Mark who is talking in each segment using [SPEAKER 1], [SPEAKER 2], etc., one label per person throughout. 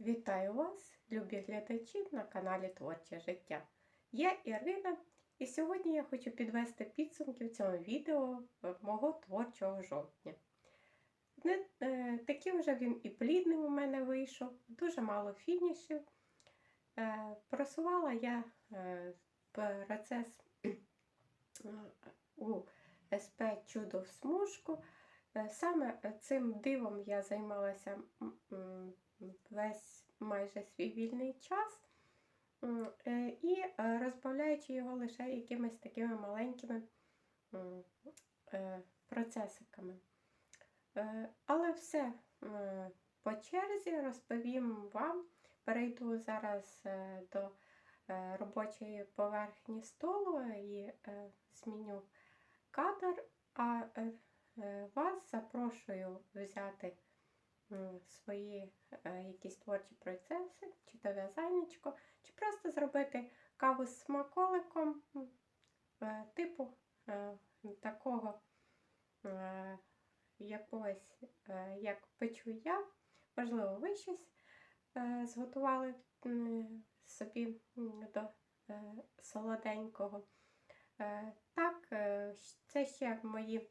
[SPEAKER 1] Вітаю вас, любі глядачі на каналі Творче життя. Я Ірина, і сьогодні я хочу підвести підсумки в цьому відео мого творчого жовтня. Не, е, такий вже він і плідний у мене вийшов, дуже мало фінішів. Е, просувала я е, процес у СП Чудо в смужку. Е, Саме цим дивом я займалася м, весь майже свій вільний час. Е, І е, розбавляючи його лише якимись такими маленькими е, процесиками. Але все по черзі розповім вам. Перейду зараз до робочої поверхні столу і зміню кадр, а вас запрошую взяти свої е, якісь творчі процеси, чи то в'язальничко, чи просто зробити каву з смаколиком е, типу е, такого якогось, як печу я. Можливо, ви щось зготували собі до солоденького. Так, це ще мої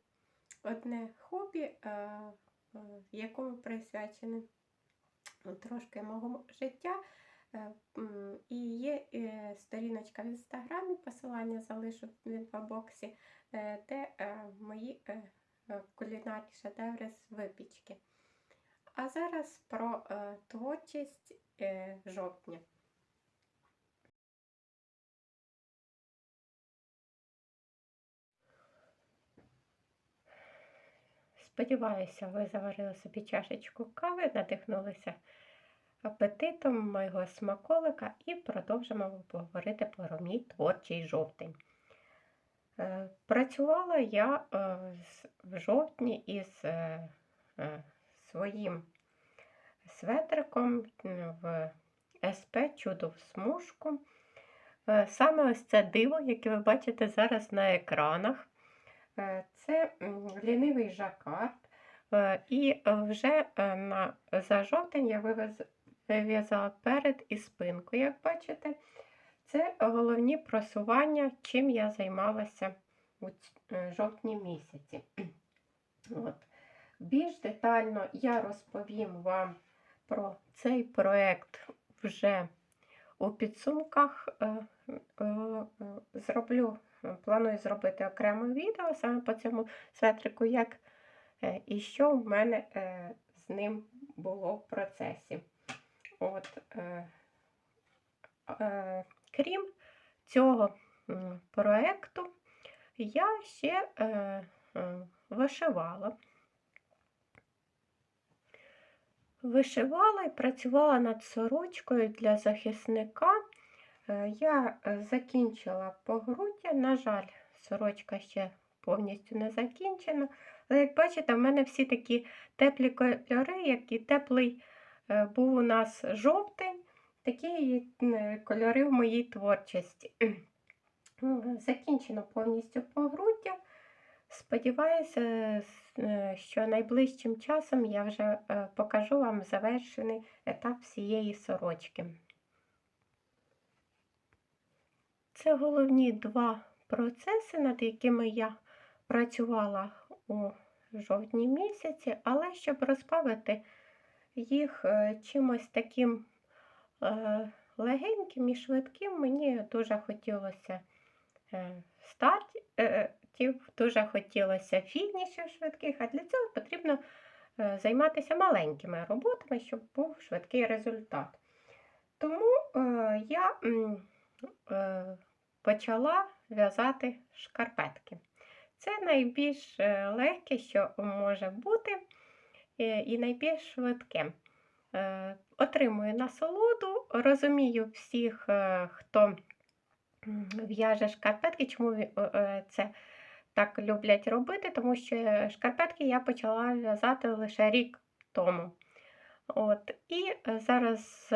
[SPEAKER 1] одне хобі, якому присвячене трошки мого життя. Е, І є е, сторіночка в інстаграмі, посилання залишу в інфобоксі, е, де е, мої е, е, кулінарні шедеври з випічки. А зараз про е, творчість е, жовтня. Сподіваюся, ви заварили собі чашечку кави, надихнулися апетитом моєго смаколика і продовжимо поговорити про мій творчий жовтень. Е, Працювала я е, в жовтні із е, своїм светриком в СП Чудо в смужку. Саме ось це диво, яке ви бачите зараз на екранах. Е, Це лінивий жакард. Е, І е, вже на, за жовтень я вив'язала перед і спинку, як бачите. Це головні просування, чим я займалася у жовтні місяці. От. Більш детально я розповім вам про цей проект вже у підсумках. Зроблю, планую зробити окреме відео саме по цьому светрику, як е, і що в мене е, з ним було в процесі. От, е, крім цього м, проекту, я ще вишивала. Вишивала і працювала над сорочкою для захисника. Е, Я е, закінчила погруддя. На жаль, сорочка ще повністю не закінчена. Але як бачите, в мене всі такі теплі кольори, як і теплий е, був у нас жовтень, такі кольори в моїй творчості. Ну, Закінчено повністю погруддя. Сподіваюся, що найближчим часом я вже покажу вам завершений етап всієї сорочки. Це головні два процеси, над якими я працювала у жовтні місяці, але щоб розбавити їх е, чимось таким е, легеньким і швидким, мені дуже хотілося е, стартів, дуже хотілося фінішів швидких, а для цього потрібно займатися маленькими роботами, щоб був швидкий результат. Тому я почала в'язати шкарпетки. Це найбільш е, легке, що може бути, е, і найбільш швидке. Е, Отримую насолоду, розумію всіх, хто в'яже шкарпетки, чому це так люблять робити, тому що шкарпетки я почала в'язати лише рік тому. От, і зараз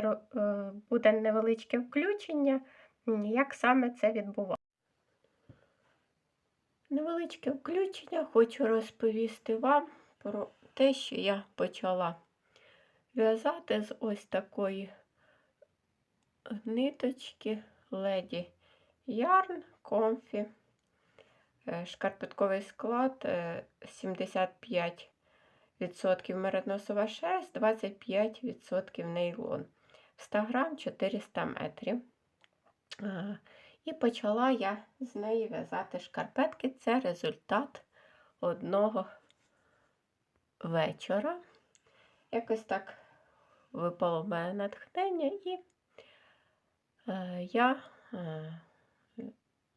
[SPEAKER 1] буде невеличке включення, як саме це відбувається. Невеличке включення хочу розповісти вам про те, що я почала в'язати з ось такої ниточки леді Ярн Комфі. Е, Шкарпетковий склад е, 75% мериносова шерсть, 25% нейлон. В 100 грам 400 метрів. Е, І почала я з неї в'язати шкарпетки. Це результат одного вечора. Якось так випало в мене натхнення, і е, я е,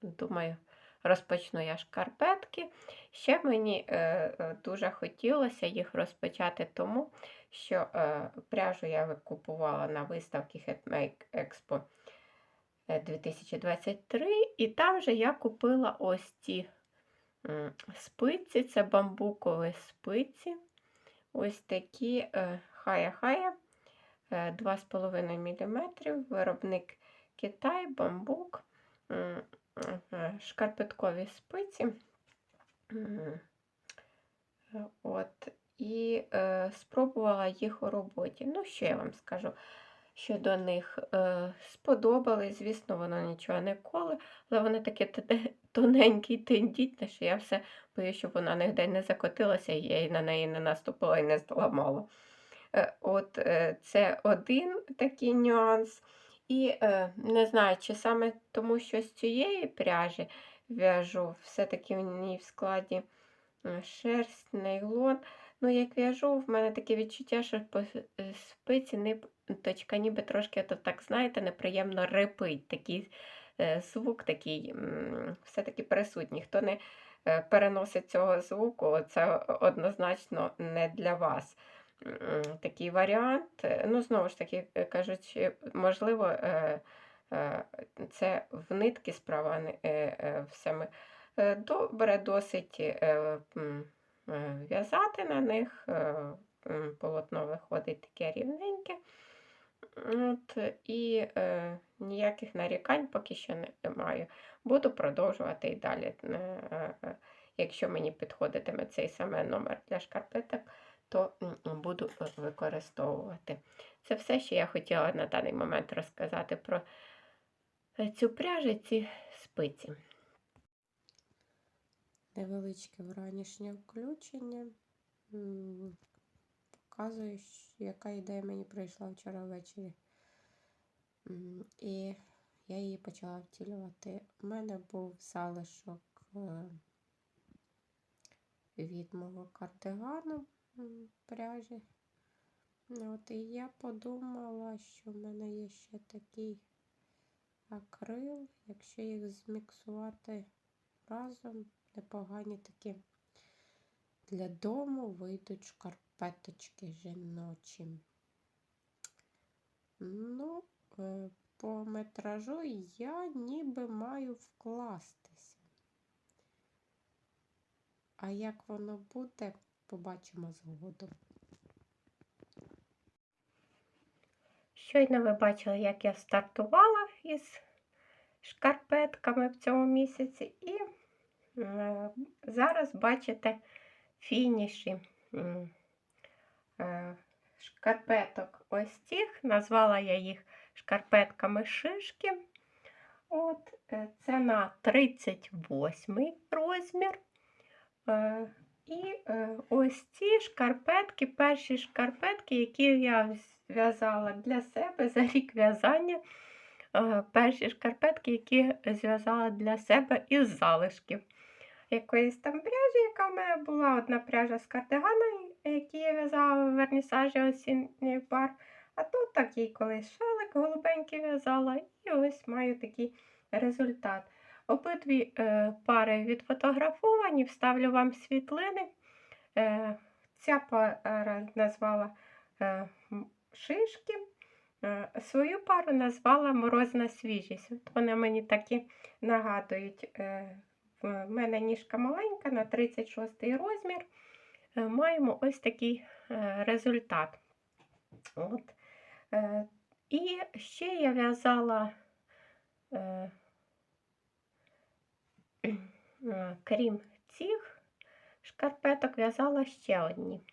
[SPEAKER 1] думаю, розпочну я шкарпетки. Ще мені е, е, дуже хотілося їх розпочати, тому що е, пряжу я купувала на виставці Headmake Expo 2023, і там же я купила ось ці спиці, це бамбукові спиці. Ось такі е, хая-хая 2,5 мм, виробник Китай, бамбук, е, шкарпеткові спиці. Е, От, і е, спробувала їх у роботі. Ну, що я вам скажу щодо них? Е, сподобались, звісно, воно нічого не коле, але вони такі те- тоненькі і тендітні, що я все боюсь, щоб вона нігде не закотилася, і я на неї не наступила і не зламала. Е, От е, це один такий нюанс. І е, не знаю, чи саме тому, що з цієї пряжі в'яжу, все-таки в ній в складі шерсть, нейлон. Ну, як в'яжу, в мене таке відчуття, що по е, ниточка ніби трошки, то так, знаєте, неприємно рипить. Такий е, звук такий все-таки присутній. Хто не е, переносить цього звуку, це однозначно не для вас. Такий варіант. Е, Ну, знову ж таки, кажучи, можливо, це в нитки справа, а не е, е, в саме. Е, Добре досить в'язати на них. Полотно виходить таке рівненьке. От, і е, ніяких нарікань поки що не маю. Буду продовжувати і далі. Е, е, е, Якщо мені підходитиме цей саме номер для шкарпеток, то буду використовувати. Це все, що я хотіла на даний момент розказати про цю пряжу, ці спиці.
[SPEAKER 2] Невеличке вранішнє включення. Показую, яка ідея мені прийшла вчора ввечері. І я її почала втілювати. У мене був залишок е, від мого кардигану пряжі. От і я подумала, що в мене є ще такий акрил, якщо їх зміксувати разом, непогані такі. Для дому вийдуть шкарпеточки жіночі. Ну, е, по метражу я ніби маю вкластися. А як воно буде, побачимо згодом.
[SPEAKER 1] Щойно ви бачили, як я стартувала із шкарпетками в цьому місяці, і е, зараз бачите фініші шкарпеток ось цих. Назвала я їх шкарпетками шишки. От, е, це на 38 розмір. Е, І е, ось ці шкарпетки, перші шкарпетки, які я зв'язала для себе за рік в'язання. Е, Перші шкарпетки, які зв'язала для себе із залишків. Якоїсь там пряжі, яка в мене була одна пряжа з кардигана, які я в'язала в вернісажі осінній пар. А тут такий колись шалик голубенький в'язала, і ось маю такий результат. Обидві е, пари відфотографовані, вставлю вам світлини. Е, ця пара назвала е, шишки, е, свою пару назвала морозна свіжість. От вони мені такі нагадують. Е, в мене ніжка маленька на 36 розмір. Е, маємо ось такий е, результат. От. Е, і ще я в'язала. Крім цих шкарпеток, в'язала ще одні.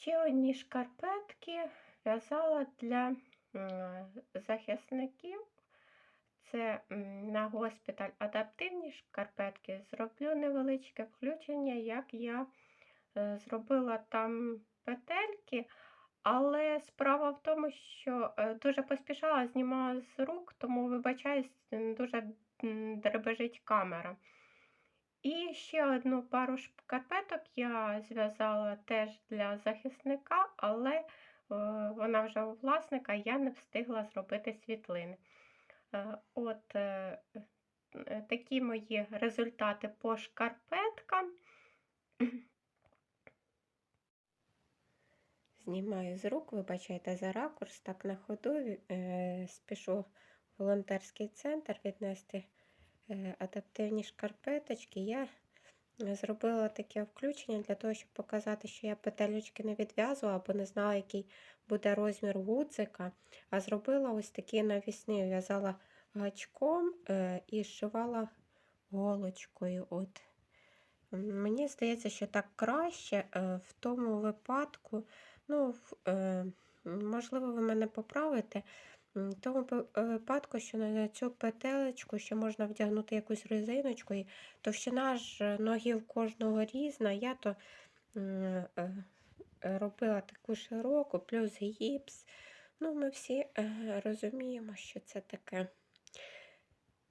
[SPEAKER 1] Ще одні шкарпетки в'язала для захисників. Це на госпіталь адаптивні шкарпетки. Зроблю невеличке включення, як я е, зробила там петельки. Але справа в тому, що е, дуже поспішала, знімала з рук, тому вибачаюсь, дуже дребежить камера. І ще одну пару шкарпеток я зв'язала теж для захисника, але е, вона вже у власника, я не встигла зробити світлини. Е, От е, такі мої результати по шкарпеткам. Знімаю з рук, вибачайте за ракурс, так на ходу спішу в волонтерський центр віднести адаптивні шкарпеточки. Я е, зробила таке включення для того, щоб показати, що я петелючки не відв'язувала, або не знала, який буде розмір гудзика. А зробила ось такі навісні, в'язала гачком е, і зшивала голочкою. От. Мені здається, що так краще е, в тому випадку. Ну, е, можливо, ви мене поправите. В тому е, випадку, що на цю петелечку ще можна вдягнути якусь резиночку, і товщина ж е, ноги в кожного різна. Я то е, робила таку широку, плюс гіпс. Ну, ми всі розуміємо, що це таке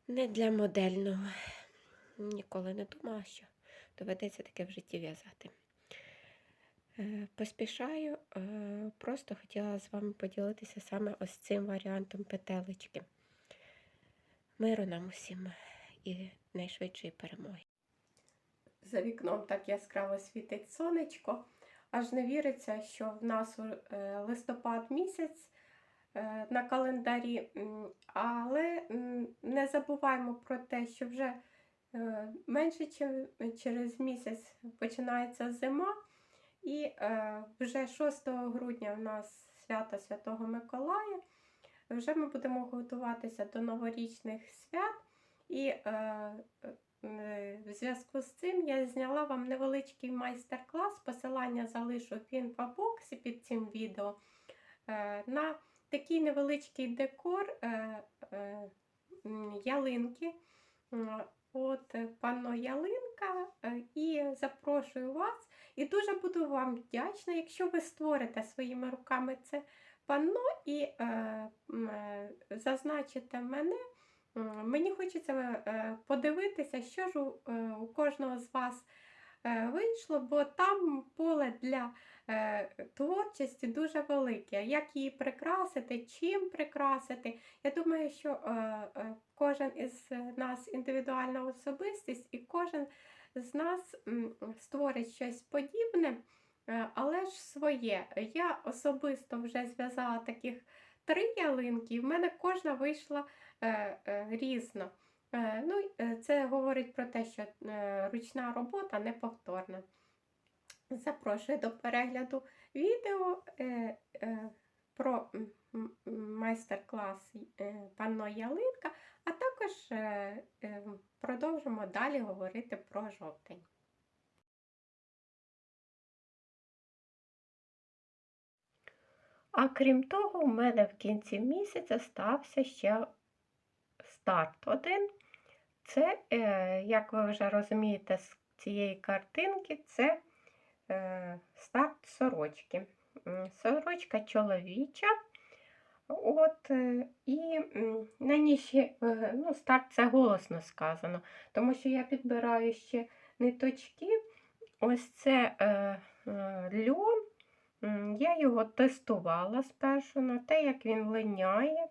[SPEAKER 1] не для модельного. Ніколи не думала, що доведеться таке в житті в'язати. Е, Поспішаю, е, просто хотіла з вами поділитися саме ось цим варіантом петелечки. Миру нам усім і найшвидшої перемоги. За вікном так яскраво світить сонечко, аж не віриться, що в нас е, листопад місяць на календарі, але не забуваємо про те, що вже менше через місяць починається зима. І е, вже 6 грудня в нас свято Святого Миколая. Вже ми будемо готуватися до новорічних свят. І е, е, в зв'язку з цим я зняла вам невеличкий майстер-клас. Посилання залишу в інфобоксі під цим відео на такий невеличкий декор ялинки. От панно ялинка, і запрошую вас. І дуже буду вам вдячна, якщо ви створите своїми руками це панно і е, е, зазначите мене. Мені хочеться е, подивитися, що ж у, е, кожного з вас е, вийшло, бо там поле для творчості дуже велике. Як її прикрасити, чим прикрасити. Я думаю, що кожен із нас індивідуальна особистість, і кожен з нас створить щось подібне, е, але ж своє. Я особисто вже зв'язала таких три ялинки, і в мене кожна вийшла е, е, різно. Ну, це говорить про те, що ручна робота неповторна. Запрошую до перегляду відео про майстер-клас панно ялинка, а також е, е, продовжимо далі говорити про жовтень. А крім того, у мене в кінці місяця стався ще старт один. Це, е, як ви вже розумієте, з цієї картинки, це старт сорочки. Сорочка чоловіча. От, е, і на ній ще е, ну, старт це голосно сказано, тому що я підбираю ще ниточки. Ось це е, е, льон. Я його тестувала спершу на те, як він линяє.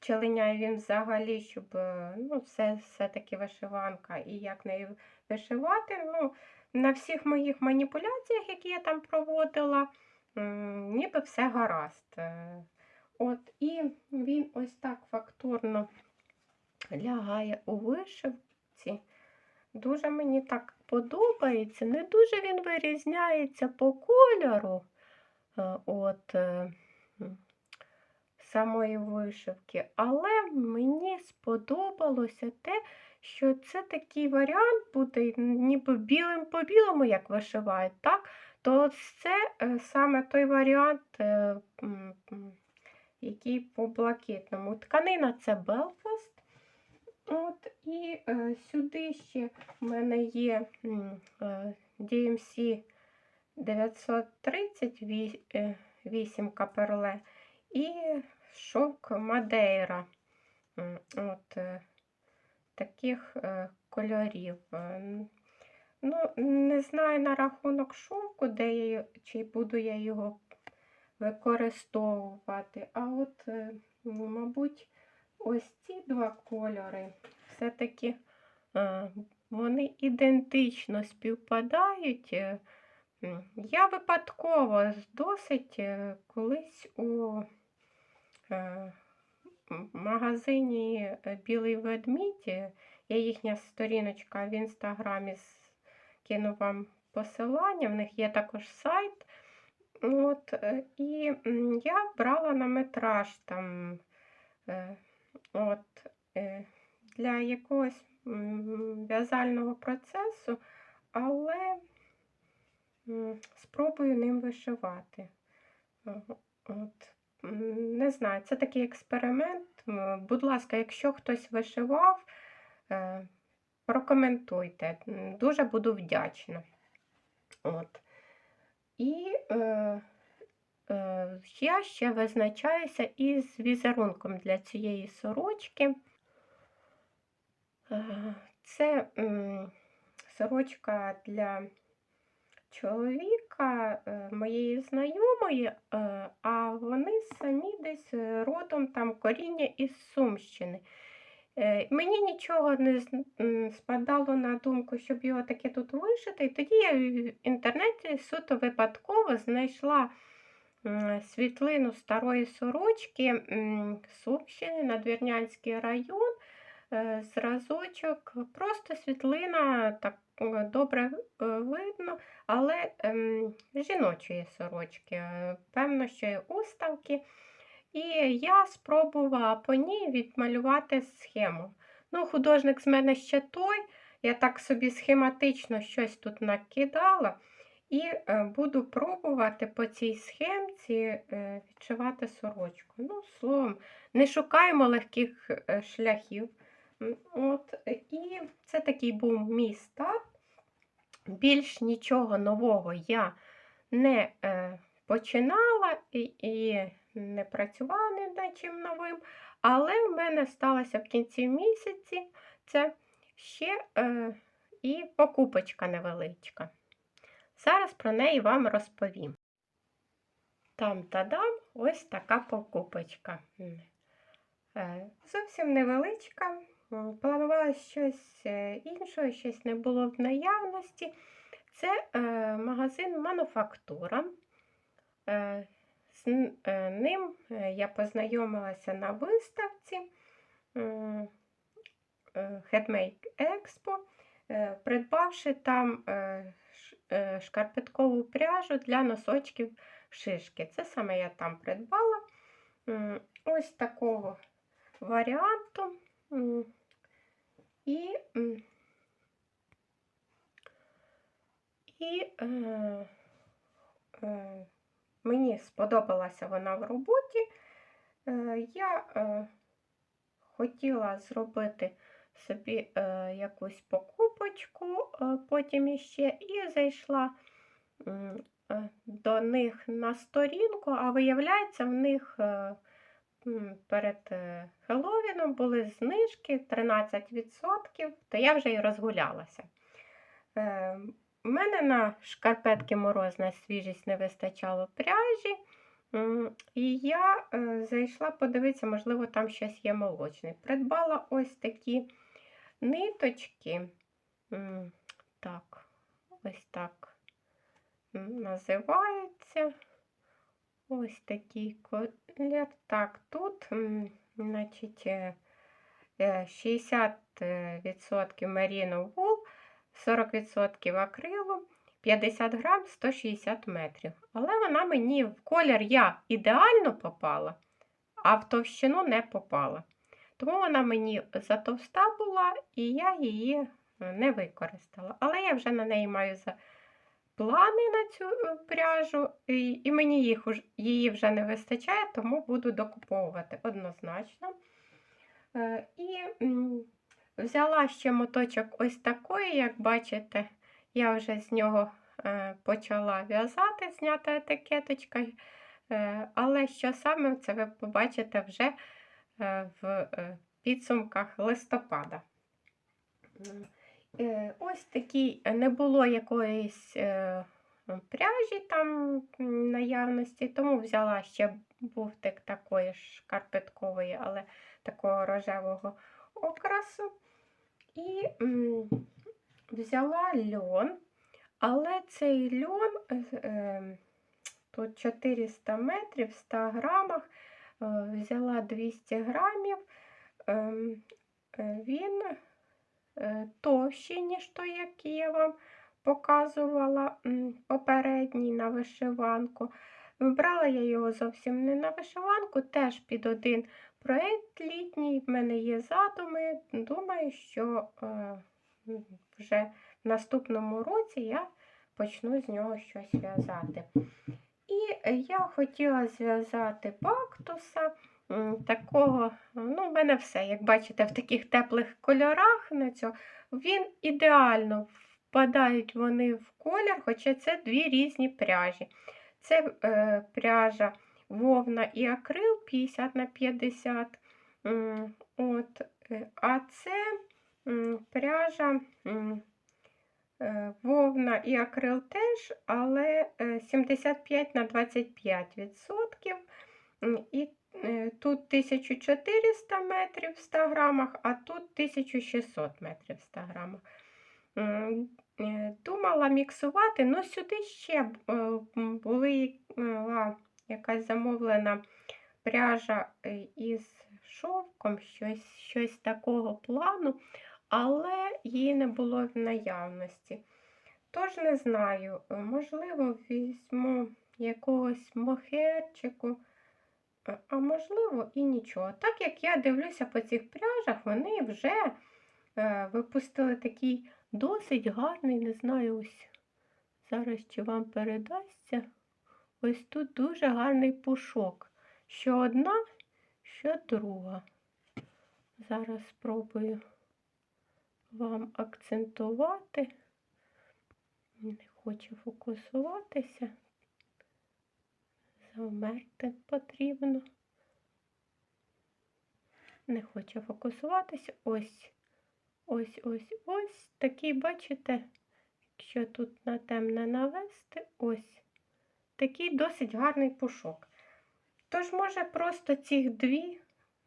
[SPEAKER 1] Чи линяє він взагалі, щоб е, ну, все, все-таки вишиванка і як нею вишивати. Ну, на всіх моїх маніпуляціях, які я там проводила, ніби все гаразд. Він ось так фактурно лягає у вишивці. Дуже мені так подобається. Не дуже він вирізняється по кольору е, от, е, самої вишивки, але мені сподобалося те, що це такий варіант буде ніби білим по білому, як вишивають, так? то це е, саме той варіант, який по блакитному. Тканина це Belfast. От, і е, сюди ще в мене є е, DMC 938 каперле і шовк Мадейра. От, е, таких е, кольорів. Е, Ну, не знаю на рахунок шовку, де я, чи буду я його використовувати. А от, е, ну, мабуть, ось ці два кольори все-таки е, вони ідентично співпадають. Е, Я випадково досить колись у магазині Білий ведмідь. Є їхня сторіночка в інстаграмі, кину вам посилання. В них є також сайт. От, і я брала на метраж там е, от, е, для якогось в'язального процесу, але спробую ним вишивати. От, не знаю, це такий експеримент. Будь ласка, якщо хтось вишивав, е, прокоментуйте. Дуже буду вдячна. От. І е, е, я ще визначаюся із візерунком для цієї сорочки. Е, Це сорочка для чоловіка е, моєї знайомої, е, а вони самі десь родом там коріння із Сумщини. Е, Мені нічого не спадало на думку, щоб його таке тут вишити. І тоді я в інтернеті суто випадково знайшла світлину старої сорочки Сумщини, Надвірнянський район, е, зразочок, просто світлина, так добре е, видно, але ем, жіночої сорочки. Певно, що і уставки. І я спробувала по ній відмалювати схему. Ну, художник з мене ще той. Я так собі схематично щось тут накидала. І е, буду пробувати по цій схемці е, відшивати сорочку. Ну, словом, не шукаємо легких е, шляхів. От, і це такий був мій старт. Більш нічого нового я не починала і не працювала над чим новим, але в мене сталося в кінці місяці це ще е, і покупочка невеличка. Зараз про неї вам розповім. Там та-дам, ось така покупочка. Е, Зовсім невеличка. Планувала щось е, іншого, щось не було в наявності. Це е, магазин Мануфактура. Е, з е, ним е, я познайомилася на виставці е, Headmake Expo, придбавши там шкарпеткову пряжу для носочків шишки. Це саме я там придбала. Ось такого варіанту. І, і е, е, мені сподобалася вона в роботі. Е, Я е, хотіла зробити собі е, якусь покупочку, потім іще, і зайшла до них на сторінку, а виявляється, в них перед Хеллоуіном були знижки 13%, то я вже і розгулялася. У мене на шкарпетки морозна свіжість не вистачало пряжі. І я е, зайшла подивитися, можливо, там щось є молочне. Придбала ось такі ниточки. Так, ось так називаються. Ось такий колір. Так, тут, значить, е, е, 60% меріно вул, 40% акрилу, 50 грам 160 метрів. Але вона мені в колір я ідеально попала, а в товщину не попала. Тому вона мені затовста була, і я її е, не використала. Але я вже на неї маю за плани на цю е, пряжу, і, і мені їх, її вже не вистачає, тому буду докуповувати однозначно. Е, І взяла ще моточок ось такої, як бачите, я вже з нього е, почала в'язати, знята етикеточка. Е, Але що саме це ви побачите вже е, в підсумках листопада. Ось такий не було якоїсь пряжі там наявності, тому взяла ще буфтик такої ж шкарпеткової, але такого рожевого окрасу. І взяла льон, але цей льон е, е, тут 400 метрів в 100 грамах, е, взяла 200 грамів. Ем, Він товщий, ніж той, який я вам показувала попередній на вишиванку. Брала я його зовсім не на вишиванку, теж під один проєкт літній. В мене є задуми. Думаю, що е, вже в наступному році я почну з нього щось в'язати. І я хотіла зв'язати бактуса. Такого, ну, в мене все, як бачите, в таких теплих кольорах на цьому. Він ідеально впадають вони в колір, хоча це дві різні пряжі. Це е, пряжа вовна і акрил 50 на 50. От, е, а це пряжа е, вовна і акрил теж, але е, 75 на 25 відсотків. І е, тут 1400 метрів в 100 грамах, а тут 1600 метрів в 100 грамах. Е, Думала міксувати, ну сюди ще е, були якась замовлена пряжа е, із шовком, щось, щось такого плану, але її не було в наявності. Тож не знаю, е, можливо, візьму якогось мохерчику, а- а можливо і нічого. Так як я дивлюся по цих пряжах, вони вже е, випустили такий досить гарний, не знаю, ось зараз чи вам передасться. Ось тут дуже гарний пушок. Що одна, що друга. Зараз спробую вам акцентувати. Не хоче фокусуватися. Замерти потрібно. Не хоче фокусуватися. Ось. Ось, ось, ось. Такий, бачите, якщо тут на темне навести, ось. Такий досить гарний пушок. Тож, може, просто цих дві,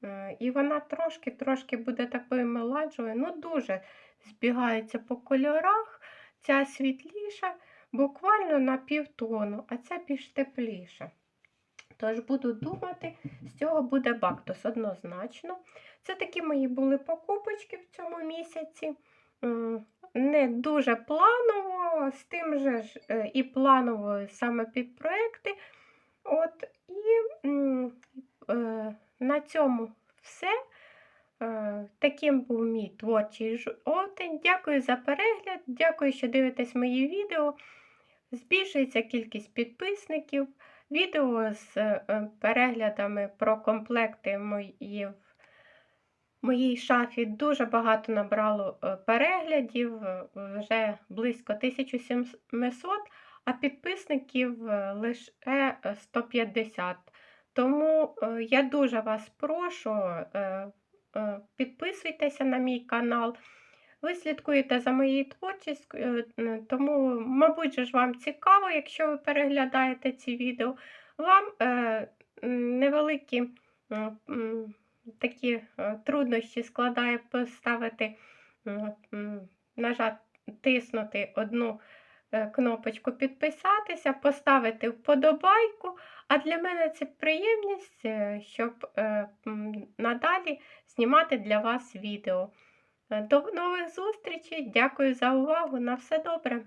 [SPEAKER 1] е, і вона трошки-трошки буде такою меладжевою. Ну, дуже збігається по кольорах. Ця світліша, буквально на півтону, а ця більш тепліша. Тож буду думати, з цього буде бактус однозначно. Це такі мої були покупочки в цьому місяці. Не дуже планово, з тим же ж е, і планово саме під проекти. От, і е, на цьому все. Е, Таким був мій творчий жовтень. Дякую за перегляд, дякую, що дивитесь мої відео. Збільшується кількість підписників. Відео з е, переглядами про комплекти мої в моїй шафі дуже багато набрало е, переглядів, е, вже близько 1700, а підписників е, лише е, 150. Тому я дуже вас прошу, підписуйтеся на мій канал. Ви слідкуєте за моєю творчістю, тому, мабуть, ж вам цікаво, якщо ви переглядаєте ці відео. Вам невеликі такі е, труднощі складає поставити, нажати, тиснути одну е, кнопочку підписатися, поставити вподобайку. А для мене це приємність, е, щоб надалі знімати для вас відео. До нових зустрічей. Дякую за увагу. На все добре.